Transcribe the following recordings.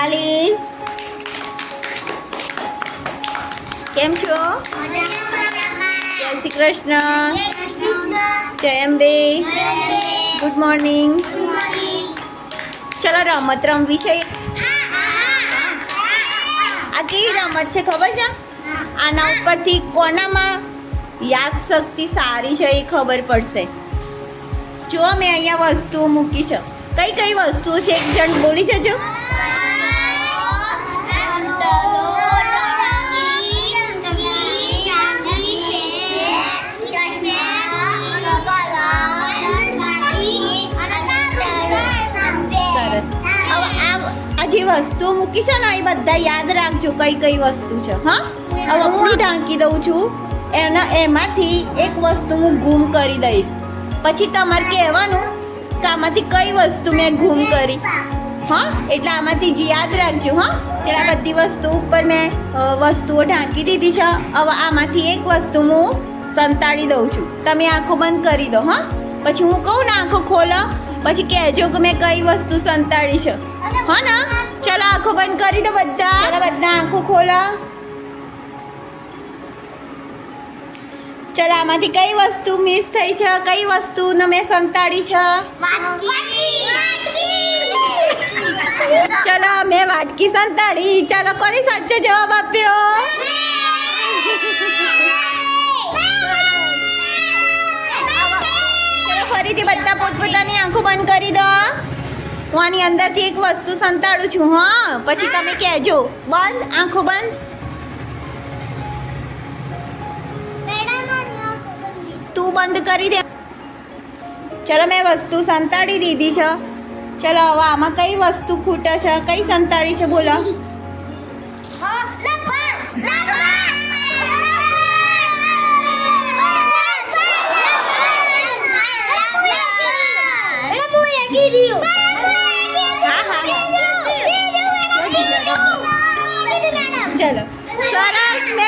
મિતાલી કેમ છો? જય શ્રી કૃષ્ણ. જય અંબે. ગુડ મોર્નિંગ ચલો રમત રમવી છે. આ કેવી રમત છે ખબર છે? આના ઉપરથી કોનામાં યાદ શક્તિ સારી છે એ ખબર પડશે. જો મેં અહીંયા વસ્તુઓ મૂકી છે. કઈ કઈ વસ્તુઓ છે? એક જણ બોલી જજો. જે વસ્તુઓ મૂકી છે ને, એ બધા યાદ રાખજો કઈ કઈ વસ્તુ છે, હા? હવે હું ઢાંકી દઉં છું. એના, એમાંથી એક વસ્તુ હું ગુમ કરી દઈશ. પછી તમારે કહેવાનું કે આમાંથી કઈ વસ્તુ મેં ગુમ કરી. હા? એટલે આમાંથી જે યાદ રાખજો, હા? ચાલ આ બધી વસ્તુ ઉપર મેં વસ્તુઓ ઢાંકી દીધી છે. હવે આમાંથી એક વસ્તુ હું સંતાડી દઉં છું. તમે આંખો બંધ કરી દો, હા? પછી હું કહું ને, આંખો ખોલો. પછી કહેજો કે મેં કઈ વસ્તુ સંતાડી છે. હા ને? આંખો બંધ કરી દો બધા. બધા આંખો ખોલો. ચલો આમાંથી કઈ વસ્તુ મિસ થઈ છે? કઈ વસ્તુ મેં સંતાડી છે? ચલો મેં વાટકી સંતાડી. ચાલો કોની સાચો જવાબ આપ્યો? ફરીથી બધા પોતપોતાની આંખો બંધ કરી દો. હું આની અંદરથી એક વસ્તુ સંતાડું છું, હા. પછી તમે કહેજો. બંધ, આંખો બંધ. તું બંધ કરી દે. ચલો, મેં વસ્તુ સંતાડી દીધી છે. ચલો, હવે આમાં કઈ વસ્તુ ખૂટે છે? કઈ સંતાડી છે? બોલો.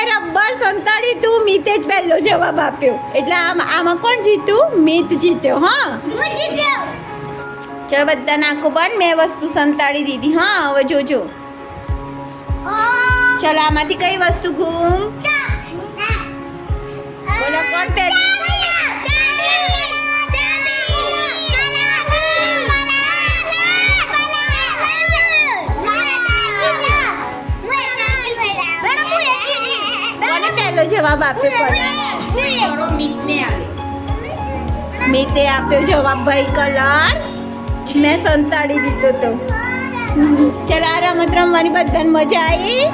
રબર સંતાડી તું મિતે જ પહેલો જવાબ આપ્યો. એટલે આમ આમાં કોણ જીત્યું? મિત જીત્યો હા? ચલો બધા નાખો પણ મેં વસ્તુ સંતાડી દીધી. હા હવે જોજો. ચાલ આમાંથી કઈ વસ્તુ ગુમ પહેલો જવાબ આપ્યો મીતે આપ્યો જવાબ ભાઈ કલર. મેં સંતાડી દીધો તો. ચલો આ રમત રમવાની બધાને મજા આવી?